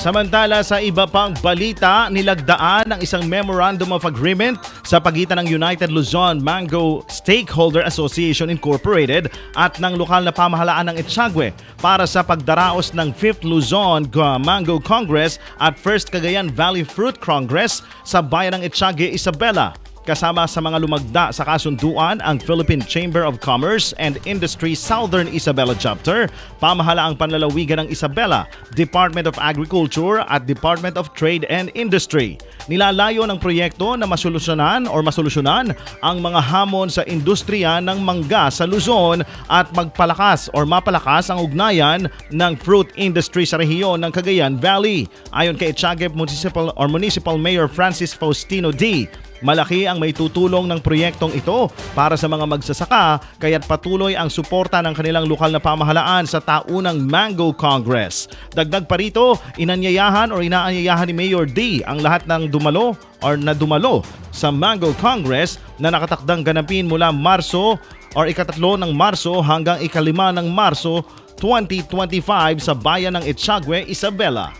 Samantala sa iba pang balita, nilagdaan ang isang Memorandum of Agreement sa pagitan ng United Luzon Mango Stakeholder Association Incorporated at ng lokal na pamahalaan ng Etchagwe para sa pagdaraos ng 5th Luzon Mango Congress at 1st Cagayan Valley Fruit Congress sa bayan ng Etchagwe, Isabela. Kasama sa mga lumagda sa kasunduan ang Philippine Chamber of Commerce and Industry Southern Isabela Chapter, Pamahalaang Panlalawigan ng Isabela, Department of Agriculture at Department of Trade and Industry. Nilalayo ng proyekto na masolusyonan or masolusyonan ang mga hamon sa industriya ng mangga sa Luzon at magpalakas or mapalakas ang ugnayan ng fruit industry sa rehiyon ng Cagayan Valley. Ayon kay Chagep Municipal or Municipal Mayor Francis Faustino D. Malaki ang may tutulong ng proyektong ito para sa mga magsasaka kaya't patuloy ang suporta ng kanilang lokal na pamahalaan sa taunang Mango Congress. Dagdag pa rito, inanyayahan or inaanyayahan ni Mayor D ang lahat ng dumalo or na dumalo sa Mango Congress na nakatakdang ganapin mula Marso or ikatatlo ng Marso hanggang ikalima ng Marso 2025 sa bayan ng Etchagwe, Isabela.